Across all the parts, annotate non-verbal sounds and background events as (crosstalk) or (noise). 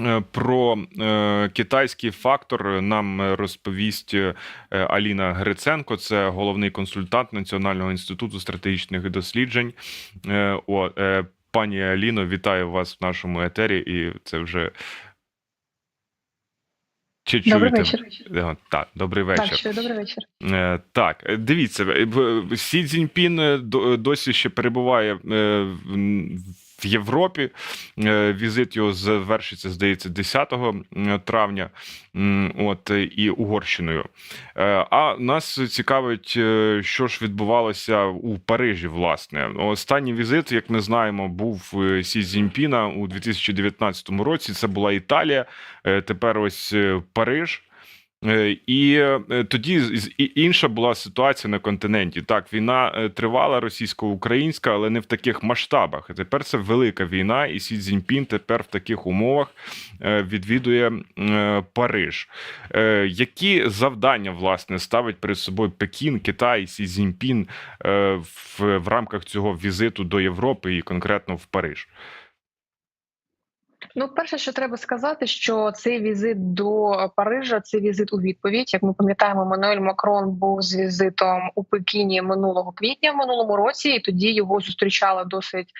Е, Про е, китайський фактор нам розповість е, Аліна Гриценко, це головний консультант Національного інституту стратегічних досліджень. О, пані Аліно, вітаю вас в нашому етері, і це вже чи Добрий чуєте? вечір. Так, добрий вечір. Так, що добрий вечір. Так, дивіться, Сі Цзіньпін досі ще перебуває в- в Європі. Е, Візит його завершиться, здається, 10 травня. От е, і Угорщиною. Е, А нас цікавить, е, що ж відбувалося у Парижі. Власне, останній візит, як ми знаємо, був е, Сі Цзіньпіна у 2019 році. Це була Італія. Е, Тепер ось е, Париж. Е, І е, тоді інша була ситуація на континенті. Так, війна е, тривала російсько-українська, але не в таких масштабах. Тепер це велика війна, і Сі Цзіньпін тепер в таких умовах відвідує Париж. Які завдання власне ставить перед собою Пекін, Китай, Сі Цзіньпін в рамках цього візиту до Європи і конкретно в Париж? Ну, перше, що треба сказати, що цей візит до Парижа це візит у відповідь. Як ми пам'ятаємо, Мануель Макрон був з візитом у Пекіні минулого квітня в минулому році, і тоді його зустрічали досить.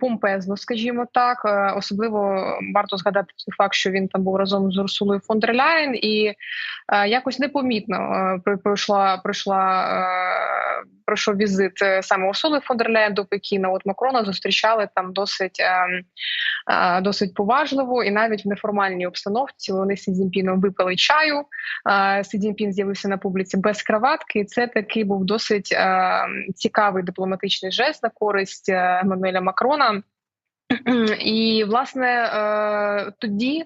Помпезно, скажімо так, Е, особливо варто згадати той факт, що він там був разом з Урсулою фон дер Ляєн, і е, якось непомітно е, пройшла пройшла пройшов візит е, саме Урсули фон дер Ляєн до Пекіна. От Макрона зустрічали там досить. ем, е, досить поважливо, і навіть в неформальній обстановці вони з Сі випили чаю. Е, Сі з'явився на публіці без краватки. Це такий був досить цікавий дипломатичний жест на користь Еммануеля Макрона. (clears throat) І власне тоді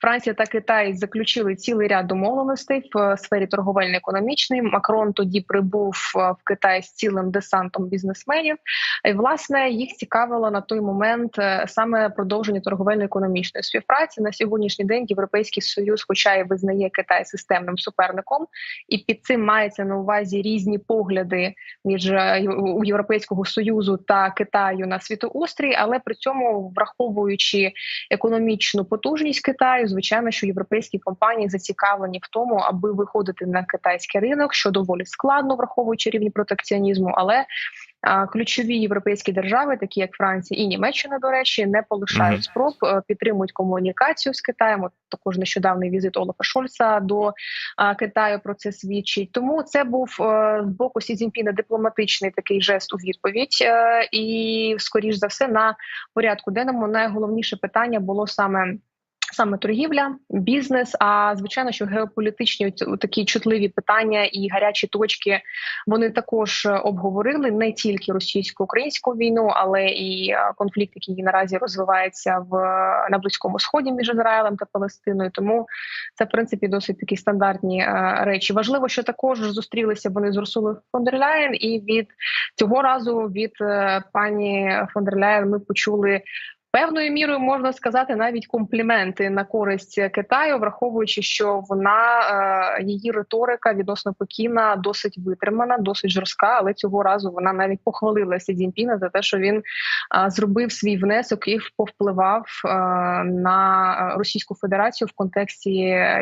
Франція та Китай заключили цілий ряд домовленостей в е, сфері торговельно-економічної. Макрон тоді прибув е, в Китай з цілим десантом бізнесменів. І власне їх цікавило на той момент е, саме продовження торговельно-економічної співпраці. На сьогоднішній день Європейський союз, хоча і визнає Китай системним суперником, і під цим мається на увазі різні погляди між Європейського союзу та Китаю на світоустрій, але при цьому враховуючи економічну потужність Китаю, звичайно, що європейські компанії зацікавлені в тому, аби виходити на китайський ринок, що доволі складно, враховуючи рівні протекціонізму, але ключові європейські держави, такі як Франція і Німеччина, до речі, не полишають спроб е, підтримують комунікацію з Китаєм. От також нещодавний візит Олафа Шольца до Китаю про це свідчить. Тому це був е, з боку Сі Цзіньпіна дипломатичний такий жест у відповідь, е, і скоріш за все на порядку денному найголовніше питання було саме. Саме торгівля, бізнес, а звичайно, що геополітичні такі чутливі питання і гарячі точки вони також е, обговорили не тільки російсько-українську війну, але і е, конфлікт, який наразі розвивається в на близькому сході між Ізраїлем та Палестиною. Тому це в принципі досить такі стандартні е, речі. Важливо, що також зустрілися вони з Урсулою фон дер Ляєн, і від цього разу від пані фон дер Ляєн ми почули. Певною мірою можна сказати навіть компліменти на користь Китаю, враховуючи, що вона е, її риторика відносно Пекіна досить витримана, досить жорстка. Але цього разу вона навіть похвалила Сі Цзіньпіна за те, що він е, зробив свій внесок і повпливав е, на Російську Федерацію в контексті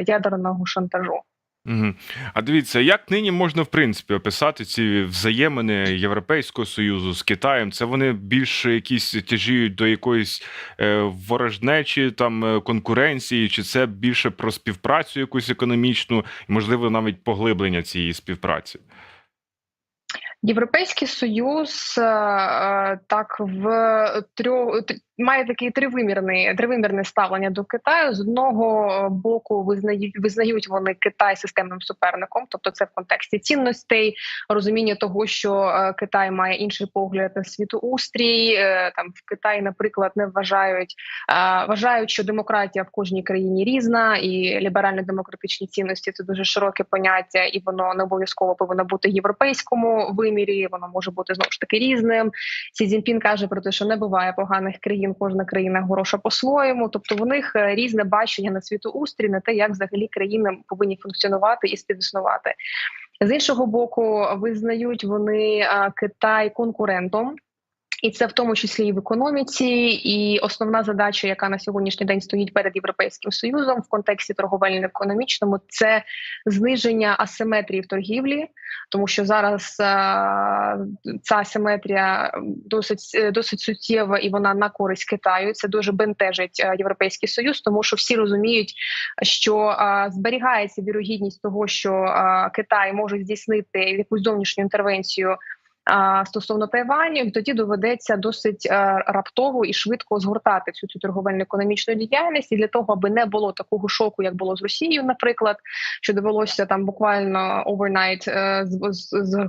ядерного шантажу. А дивіться, як нині можна в принципі описати ці взаємини Європейського союзу з Китаєм? Це вони більше якісь тяжіють до якоїсь е, ворожнечі, там е, конкуренції, чи це більше про співпрацю якусь економічну, можливо навіть поглиблення цієї співпраці? Європейський союз е, е, так в трьох має такий тривимірний тривимірне ставлення до Китаю. З одного боку визнають визнають вони Китай системним суперником, тобто це в контексті цінностей, розуміння того, що е, Китай має інший погляд на світоустрій. Е, Там в Китаї, наприклад, не вважають е, вважають, що демократія в кожній країні різна, і ліберально-демократичні цінності це дуже широке поняття, і воно не обов'язково повинно бути європейському вимірі. Воно може бути знову ж таки різним. Сі Цзіньпін каже про те, що не буває поганих країн, кожна країна хороша по-своєму. Тобто, в них е, різне бачення на світоустрій, на те, як взагалі країни повинні функціонувати і співіснувати. З іншого боку, визнають вони е, Китай конкурентом. І це в тому числі і в економіці, і основна задача, яка на сьогоднішній день стоїть перед європейським союзом в контексті торговельно-економічному, це зниження асиметрії в торгівлі, тому що зараз а, ця асиметрія досить досить суттєва і вона на користь Китаю. Це дуже бентежить а, європейський союз, тому що всі розуміють, що а, зберігається вірогідність того, що а, Китай може здійснити якусь зовнішню інтервенцію стосовно Тайваню, тоді доведеться досить е, раптово і швидко згортати всю цю торговельно економічну діяльність. І для того, аби не було такого шоку, як було з Росією, наприклад, що довелося там буквально overnight е,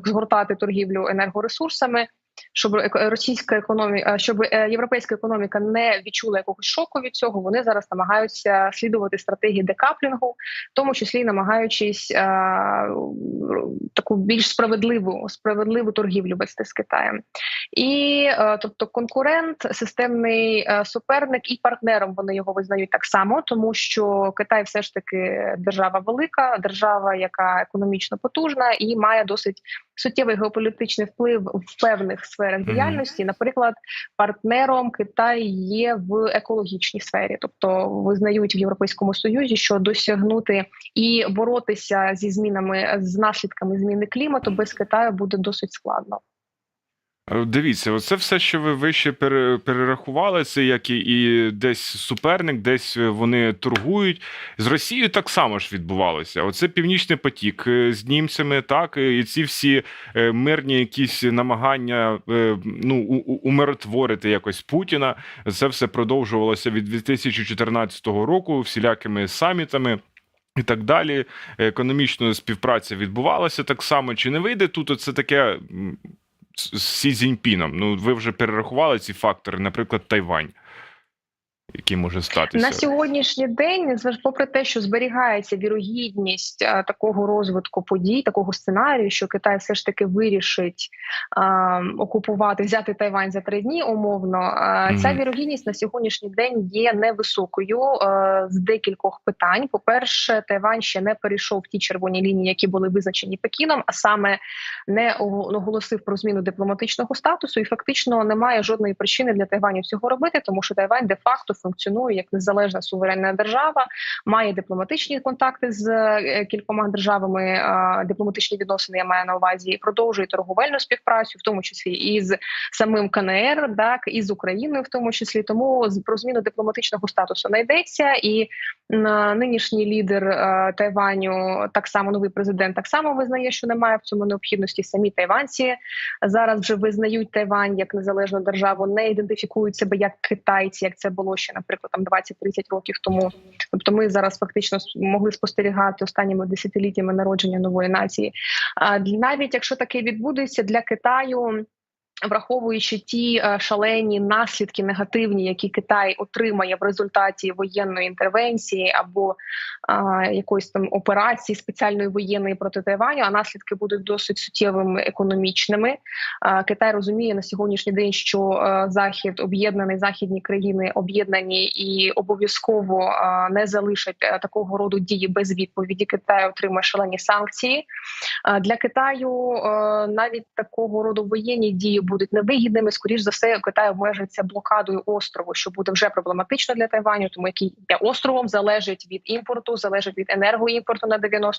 згортати торгівлю енергоресурсами щоб російська економіка, щоб е, європейська економіка не відчула якогось шоку від цього. Вони зараз намагаються слідувати стратегії декаплінгу, в тому числі намагаючись а, е, таку більш справедливу справедливу торгівлю вести з Китаєм, і а, е, тобто конкурент, системний а, суперник і партнером вони його визнають так само, тому що Китай все ж таки держава велика, держава, яка економічно потужна і має досить суттєвий геополітичний вплив в певних сферах діяльності. Наприклад, партнером Китай є в екологічній сфері, тобто визнають в Європейському Союзі, що досягнути і боротися зі змінами з наслідками зміни клімату без Китаю буде досить складно. Е, дивіться, оце все, що ви вище перерахували, це як і, і десь суперник, десь вони торгують. З Росією так само ж відбувалося. Оце Північний потік е, з німцями, так і ці всі е, мирні якісь намагання ну, умиротворити якось Путіна. Це все продовжувалося від 2014 року всілякими самітами. І так далі, економічна співпраця відбувалася так само. Чи не вийде тут? Це таке з Сі Цзіньпіном. Ну, ви вже перерахували ці фактори, наприклад, Тайвань який може статися на сьогоднішній день, попри те, що зберігається вірогідність такого розвитку подій, такого сценарію, що Китай все ж таки вирішить а, окупувати, взяти Тайвань за три дні. Умовно, а, ця вірогідність на сьогоднішній день є невисокою а, з декількох питань. По перше, Тайвань ще не перейшов ті червоні лінії, які були визначені Пекіном, а саме не оголосив про зміну дипломатичного статусу, і фактично немає жодної причини для Тайваню цього робити, тому що Тайвань де факто функціонує як незалежна суверенна держава, має дипломатичні контакти з е, кількома державами, дипломатичні відносини я маю на увазі, продовжує торговельну співпрацю, в тому числі і з самим КНР, так і з Україною, в тому числі тому про зміну дипломатичного статусу не йдеться, і нинішній лідер е, Тайваню, так само новий президент, так само визнає, що немає в цьому необхідності. Самі тайванці зараз вже визнають Тайвань як незалежну державу, не ідентифікують себе як китайці, як це було ще наприклад, там 20-30 років тому. Тобто, ми зараз фактично могли спостерігати останніми десятиліттями народження нової нації. А навіть якщо таке відбудеться для Китаю. Враховуючи ті е, шалені наслідки негативні, які Китай отримає в результаті воєнної інтервенції або а, якоїсь там операції спеціальної воєнної проти Тайваню, а наслідки будуть досить суттєвими економічними. А, Китай розуміє на сьогоднішній день, що а, е, захід об'єднаний західні країни об'єднані і обов'язково а, не залишать а, е, такого роду дії без відповіді. Китай отримає шалені санкції а, для Китаю. А, навіть такого роду воєнні дії будуть невигідними. Скоріш за все, Китай обмежиться блокадою острову, що буде вже проблематично для Тайваню, тому який островом залежить від імпорту, залежить від енергоімпорту на 90%.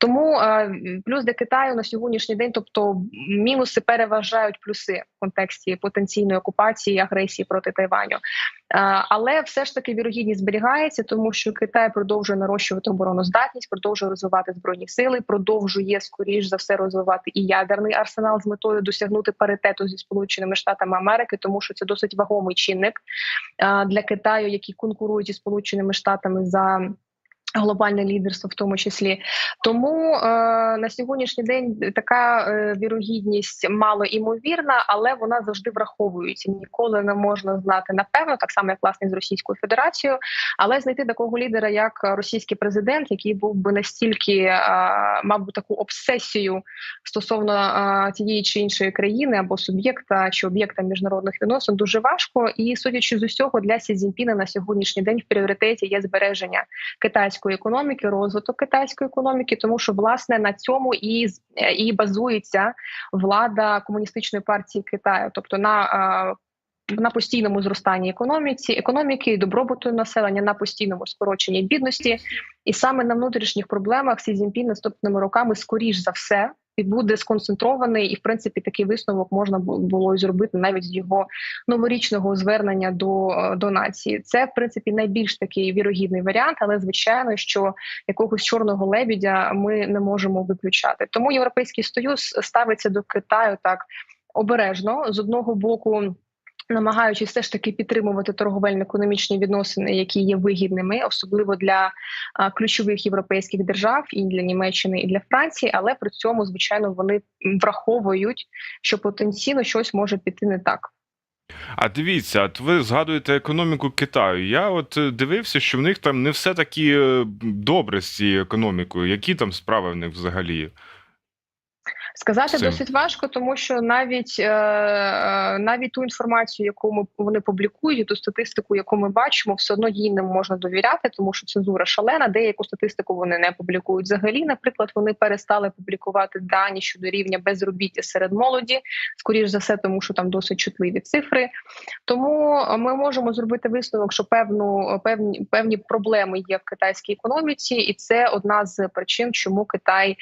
Тому е, плюс для Китаю на сьогоднішній день, тобто мінуси переважають плюси в контексті потенційної окупації агресії проти Тайваню. Але все ж таки вірогідність зберігається, тому що Китай продовжує нарощувати обороноздатність, продовжує розвивати збройні сили, продовжує скоріш за все розвивати і ядерний арсенал з метою досягнути паритету зі сполученими штатами Америки, тому що це досить вагомий чинник для Китаю, які конкурують зі сполученими штатами за. Глобальне лідерство, в тому числі, тому е, на сьогоднішній день така е, вірогідність мало імовірна, але вона завжди враховується. Ніколи не можна знати напевно, так само як власне з Російською Федерацією, але знайти такого лідера, як російський президент, який був би настільки е, мав би таку обсесію стосовно е, тієї чи іншої країни або суб'єкта чи об'єкта міжнародних відносин, дуже важко. І судячи з усього для Сі Цзіньпіна на сьогоднішній день в пріоритеті є збереження китайського китайської економіки, розвиток китайської економіки, тому що власне на цьому і е, і базується влада комуністичної партії Китаю, тобто на е, на постійному зростанні економіці, економіки, добробуту населення, на постійному скороченні бідності, і саме на внутрішніх проблемах Сі Цзіньпін наступними роками, скоріш за все, і буде сконцентрований, і в принципі такий висновок можна було зробити навіть з його новорічного звернення до, е, до нації. Це в принципі найбільш такий вірогідний варіант, але звичайно, що якогось чорного лебідя ми не можемо виключати. Тому європейський союз ставиться до Китаю так обережно з одного боку. Намагаючись все ж таки підтримувати торговельно-економічні відносини, які є вигідними, особливо для ключових європейських держав, і для Німеччини, і для Франції, але при цьому, звичайно, вони враховують, що потенційно щось може піти не так. А дивіться, от ви згадуєте економіку Китаю. Я от е, дивився, що в них там не все таки е, добре з цією економікою. Які там справи в них взагалі? Сказати досить важко, тому що навіть е, е, навіть ту інформацію, яку ми вони публікують, ту статистику, яку ми бачимо, все одно їй не можна довіряти, тому що цензура шалена. Деяку статистику вони не публікують. Взагалі, наприклад, вони перестали публікувати дані щодо рівня безробіття серед молоді, скоріш за все, тому що там досить чутливі цифри. Тому ми можемо зробити висновок, що певну певні певні проблеми є в китайській економіці, і це одна з причин, чому Китай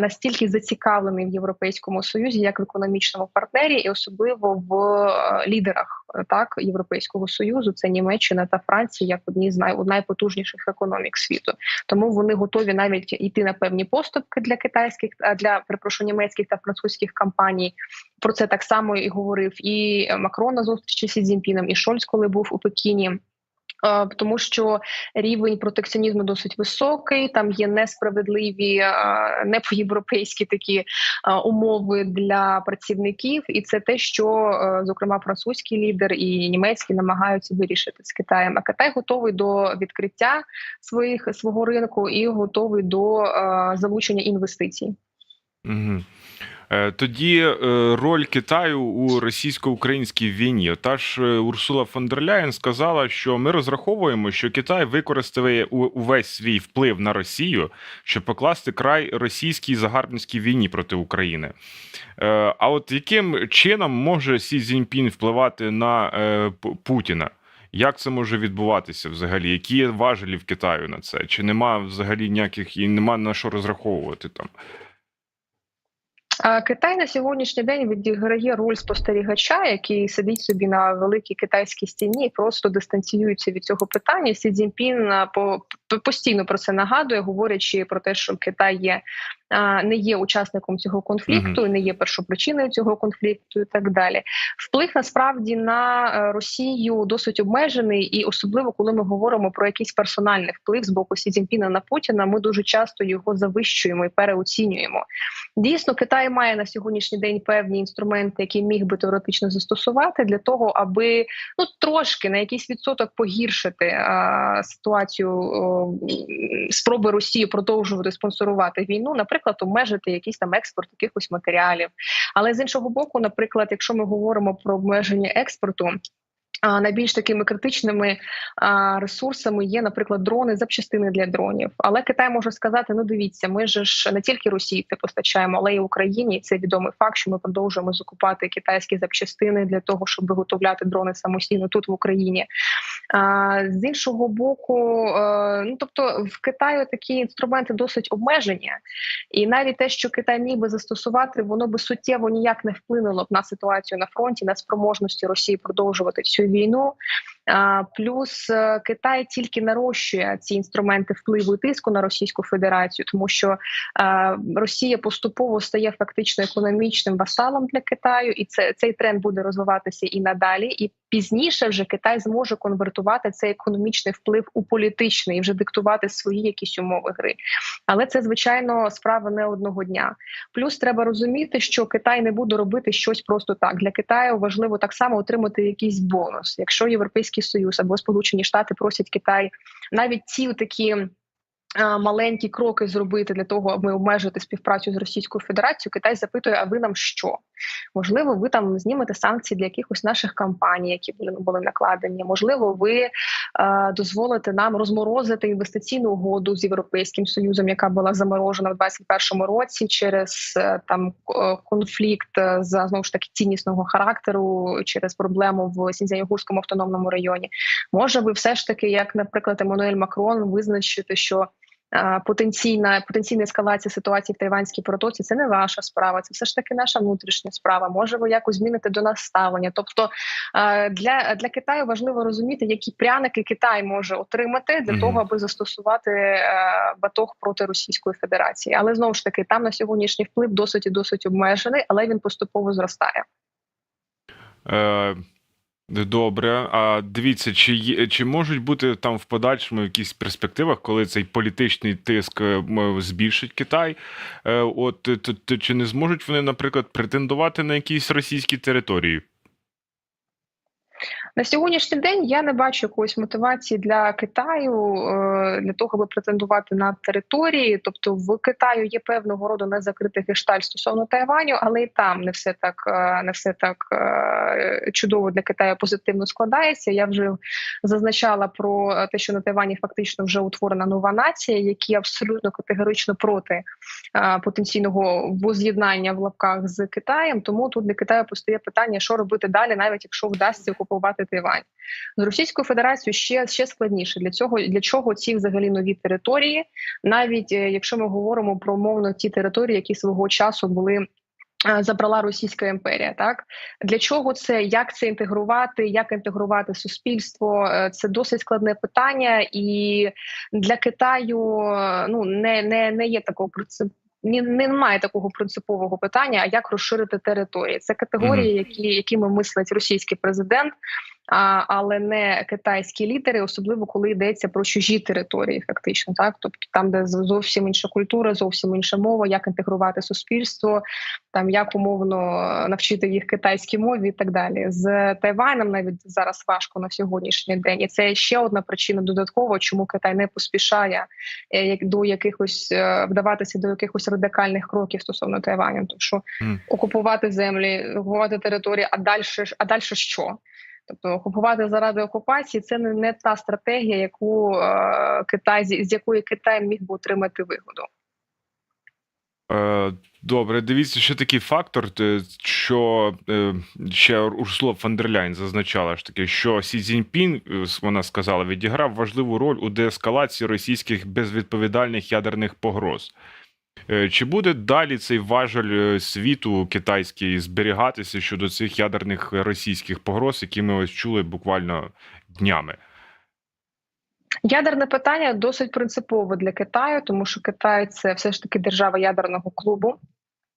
настільки зацікавлений в європейському союзі, як в економічному партнері, і особливо в е, лідерах е, так європейського союзу, це Німеччина та Франція, як одні з най, найпотужніших економік світу. Тому вони готові навіть йти на певні поступки для китайських а, для перепрошую, німецьких та французьких компаній. Про це так само і говорив і Макрон на зустрічі зі Цзіньпіном, і Шольц, коли був у Пекіні. Е, Тому що рівень протекціонізму досить високий, там є несправедливі, е, не по-європейські такі е, умови для працівників, і це те, що зокрема французький лідер і німецький намагаються вирішити з Китаєм. А Китай готовий до відкриття своїх свого ринку і готовий до залучення інвестицій. Угу. Тоді е, роль Китаю у російсько-українській війні. Та ж е, Урсула фон дер Ляєн сказала, що ми розраховуємо, що Китай використає увесь свій вплив на Росію, щоб покласти край російській загарбницькій війні проти України. Е, А от яким чином може Сі Цзіньпін впливати на е, Путіна? Як це може відбуватися взагалі? Які важелі в Китаю на це? Чи нема взагалі ніяких і нема на що розраховувати там? Китай на сьогоднішній день відіграє роль спостерігача, який сидить собі на великій китайській стіні, і просто дистанціюється від цього питання. Сі Цзіньпін по по- постійно про це нагадує, говорячи про те, що Китай є не є учасником цього конфлікту, не є першопричиною цього конфлікту, і так далі. Вплив насправді на е, Росію досить обмежений, і особливо коли ми говоримо про якийсь персональний вплив з боку Сі Цзіньпіна на Путіна, ми дуже часто його завищуємо і переоцінюємо. Дійсно, Китай має на сьогоднішній день певні інструменти, які міг би теоретично застосувати для того, аби ну трошки на якийсь відсоток погіршити а, ситуацію о, спроби Росії продовжувати спонсорувати війну, наприклад, обмежити якийсь там експорт якихось матеріалів. Але з іншого боку, наприклад, якщо ми говоримо про обмеження експорту. Найбільш такими критичними ресурсами є, наприклад, дрони, запчастини для дронів. Але Китай може сказати: ну дивіться, ми ж не тільки Росії це постачаємо, але й Україні. Це відомий факт, що ми продовжуємо закупати китайські запчастини для того, щоб виготовляти дрони самостійно тут в Україні. З іншого боку, е, ну тобто в Китаю такі інструменти досить обмежені, і навіть те, що Китай міг би застосувати, воно би суттєво ніяк не вплинуло б на ситуацію на фронті, на спроможності Росії продовжувати цю війну. Плюс е, Китай тільки нарощує ці інструменти впливу і тиску на Російську Федерацію, тому що е, Росія поступово стає фактично економічним васалом для Китаю, і це цей тренд буде розвиватися і надалі. І пізніше вже Китай зможе конвертувати цей економічний вплив у політичний і вже диктувати свої якісь умови гри. Але це звичайно справа не одного дня. Плюс треба розуміти, що Китай не буде робити щось просто так. Для Китаю важливо так само отримати якийсь бонус. Якщо Європейський Союз або Сполучені Штати просять Китай навіть ці такі. Е, маленькі кроки зробити для того, аби обмежити співпрацю з Російською Федерацією, Китай запитує: а ви нам що? Можливо, ви там знімете санкції для якихось наших компаній, які були накладені. Можливо, ви е, дозволите нам розморозити інвестиційну угоду з європейським союзом, яка була заморожена в 2021 році через е, там е, конфлікт е, за знову ж таки ціннісного характеру через проблему в Сіньцзян-Угурському автономному районі. Може, ви все ж таки, як, наприклад, Еммануель Макрон, визначити, що потенційна потенційна ескалація ситуації в Тайванській протоці це не ваша справа, це все ж таки наша внутрішня справа. Може, ви якось зміните до нас ставлення. Тобто для, для Китаю важливо розуміти, які пряники Китай може отримати для Мгм. того, аби застосувати е, батог проти Російської Федерації. Але знову ж таки, там на сьогоднішній вплив досить і досить обмежений, але він поступово зростає. Е, Добре, а дивіться, чи є, чи можуть бути там в подальшому якісь перспективах, коли цей політичний тиск е, збільшить Китай? Е, От то, то чи не зможуть вони, наприклад, претендувати на якісь російські території? На сьогоднішній день я не бачу якоїсь мотивації для Китаю е, для того, аби претендувати на території. Тобто, в Китаю є певного роду незакритий гештальт стосовно Тайваню, але і там не все так е, не все так е, чудово для Китаю позитивно складається. Я вже зазначала про те, що на Тайвані фактично вже утворена нова нація, які абсолютно категорично проти потенційного воз'єднання в лапках з Китаєм. Тому тут для Китаю постає питання, що робити далі, навіть якщо вдасться окупувати Тайвань. З Російською Федерацією ще ще складніше для цього для чого ці взагалі нові території, навіть е, якщо ми говоримо про мовно ті території, які свого часу були. е, Забрала Російська імперія, так для чого це, як це інтегрувати, як інтегрувати суспільство? Е, Це досить складне питання, і для Китаю ну не не, не є такого ні, немає такого принципового питання, а як розширити території. Це категорії, які, якими мислить російський президент, а, але не китайські лідери, особливо коли йдеться про чужі території, фактично, так тобто там, де зовсім інша культура, зовсім інша мова, як інтегрувати суспільство, там як умовно навчити їх китайській мові і так далі. З Тайваном навіть зараз важко на сьогоднішній день, і це ще одна причина додаткова, чому Китай не поспішає е, як до якихось е, вдаватися до якихось радикальних кроків стосовно Тайваню, тому що Мгм. окупувати землі, окупувати території, а далі а далі що? Тобто окупувати заради окупації це не, не та стратегія, яку е, Китай з якої Китай міг би отримати вигоду. Е, Добре, дивіться, ще такий фактор, що е, ще дер Ляйн зазначала ж таки, що Сі Цзіньпін, е, вона сказала, відіграв важливу роль у деескалації російських безвідповідальних ядерних погроз. Е, Чи буде далі цей важель е, світу китайський зберігатися щодо цих ядерних російських погроз, які ми ось чули буквально днями? Ядерне питання досить принципове для Китаю, тому що Китай це все ж таки держава ядерного клубу.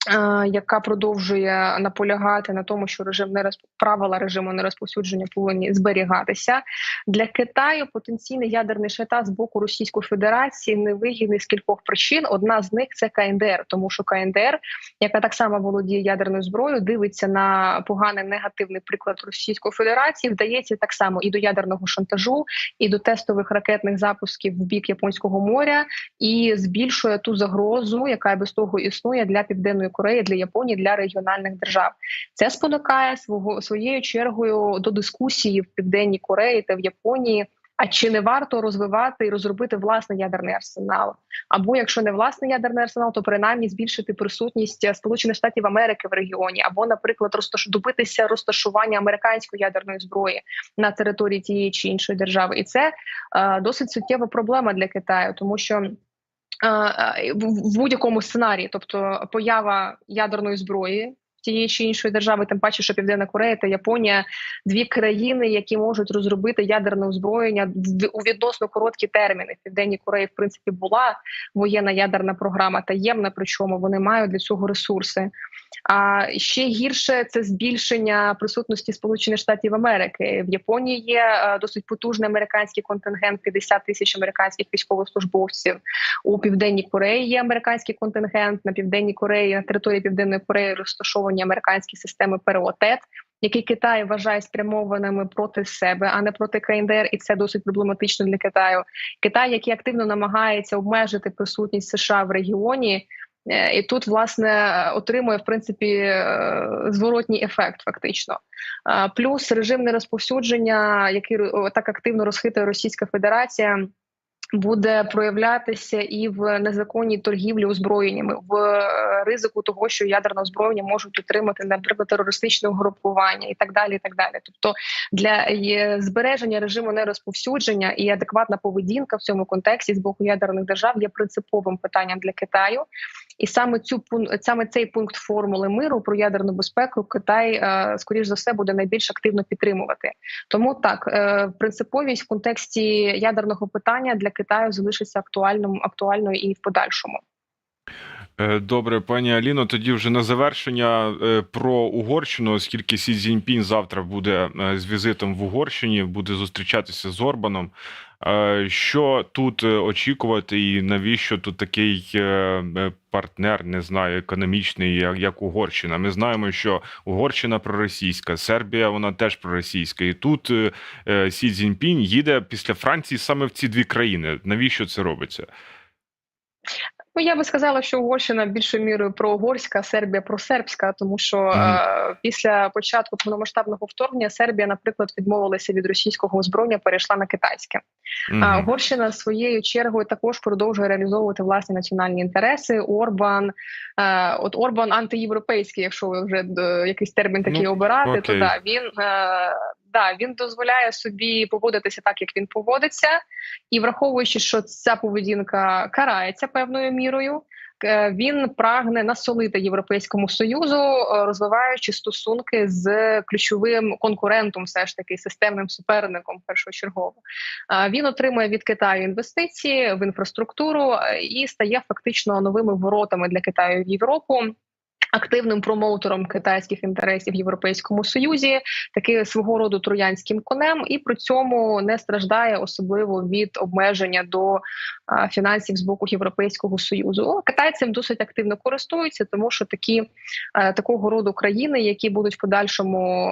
Е, Яка продовжує наполягати на тому, що режим не розп... правила режиму нерозповсюдження повинні зберігатися для Китаю. Потенційний ядерний шантаж з боку Російської Федерації невигідний з кількох причин. Одна з них це КНДР, тому що КНДР, яка так само володіє ядерною зброєю, дивиться на поганий негативний приклад Російської Федерації. Вдається так само і до ядерного шантажу, і до тестових ракетних запусків в бік Японського моря, і збільшує ту загрозу, яка без того існує для південної Кореї, для Японії, для регіональних держав. Це спонукає свого своєю чергою до дискусії в південній Кореї та в Японії. А чи не варто розвивати і розробити власний ядерний арсенал? Або якщо не власний ядерний арсенал, то принаймні збільшити присутність Сполучених Штатів Америки в регіоні, або, наприклад, розташ... добитися розташування американської ядерної зброї на території тієї чи іншої держави, і це е, досить суттєва проблема для Китаю, тому що. Е, е, В в будь-якому сценарії, тобто поява ядерної зброї тієї чи іншої держави, тим паче, що Південна Корея та Японія дві країни, які можуть розробити ядерне озброєння у відносно короткі терміни. В Південній Кореї, в принципі, була воєнна ядерна програма таємна, причому вони мають для цього ресурси. А ще гірше це збільшення присутності Сполучених Штатів Америки. В Японії є е, досить потужний американський контингент 50 тисяч американських військовослужбовців. У південній Кореї є американський контингент. На південній Кореї на території Південної Кореї розташовані американські системи ПРО ТЕТ, які Китай вважає спрямованими проти себе, а не проти КНДР, і це досить проблематично для Китаю. Китай, який активно намагається обмежити присутність США в регіоні. Е, І тут власне отримує в принципі е, зворотній ефект, фактично. Е, Плюс режим нерозповсюдження, який так активно розхитує Російська Федерація, буде проявлятися і в незаконній торгівлі озброєннями, в е, ризику того, що ядерне озброєння можуть отримати, наприклад, терористичне угрупування і так далі. І так далі. Тобто для е, збереження режиму нерозповсюдження і адекватна поведінка в цьому контексті з боку ядерних держав є принциповим питанням для Китаю. І саме цю саме цей пункт формули миру про ядерну безпеку Китай, е, скоріш за все, буде найбільш активно підтримувати. Тому так е, принциповість в контексті ядерного питання для Китаю залишиться актуальним актуальною і в подальшому. Е, Добре, пані Аліно. Тоді вже на завершення про Угорщину, оскільки Сі Цзіньпін завтра буде з візитом в Угорщині, буде зустрічатися з Орбаном. Е, Що тут е, очікувати, і навіщо тут такий е, партнер, не знаю, економічний, як, Угорщина? Ми знаємо, що Угорщина проросійська, Сербія вона теж проросійська, і тут Сі Цзіньпінь їде після Франції саме в ці дві країни. Навіщо це робиться? Ну я би сказала, що Угорщина більшою мірою проугорська, Сербія просербська, тому що Мгм. е, після початку повномасштабного вторгнення Сербія, наприклад, відмовилася від російського озброєння, перейшла на китайське. А Угорщина своєю чергою також продовжує реалізовувати власні національні інтереси. Орбан, е, от Орбан антиєвропейський, якщо ви вже е, якийсь термін такий Ну, обирати, окей. то да він. Е, Да, він дозволяє собі поводитися так, як він поводиться, і враховуючи, що ця поведінка карається певною мірою, е, він прагне насолити європейському союзу, е, розвиваючи стосунки з ключовим конкурентом, все ж таки системним суперником першочергово. Е, Він отримує від Китаю інвестиції в інфраструктуру і стає фактично новими воротами для Китаю в Європу. Активним промоутером китайських інтересів в Європейському Союзі, таки свого роду троянським конем, і при цьому не страждає особливо від обмеження до фінансів з боку Європейського союзу. Китай цим досить активно користуються, тому що такі е, такого роду країни, які будуть в подальшому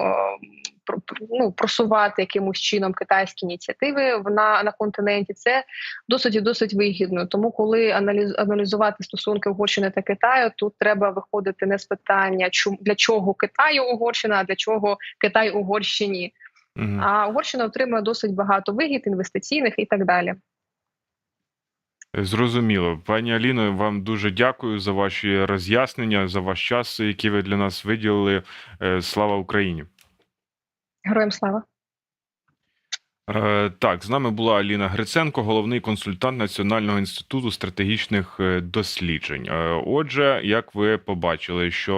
ну, просувати якимось чином китайські ініціативи на, на континенті, це досить і досить вигідно. Тому, коли аналіз, аналізувати стосунки Угорщини та Китаю, тут треба виходити не з питання, чому для чого Китаю Угорщина, а для чого Китай Угорщині. Мгм. А Угорщина отримує досить багато вигід інвестиційних і так далі. Зрозуміло, пані Аліно, вам дуже дякую за ваші роз'яснення, за ваш час, який ви для нас виділили. Е, Слава Україні! Героям слава. Е, Так, з нами була Аліна Гриценко, головний консультант Національного інституту стратегічних е, досліджень. Е, Отже, як ви побачили, що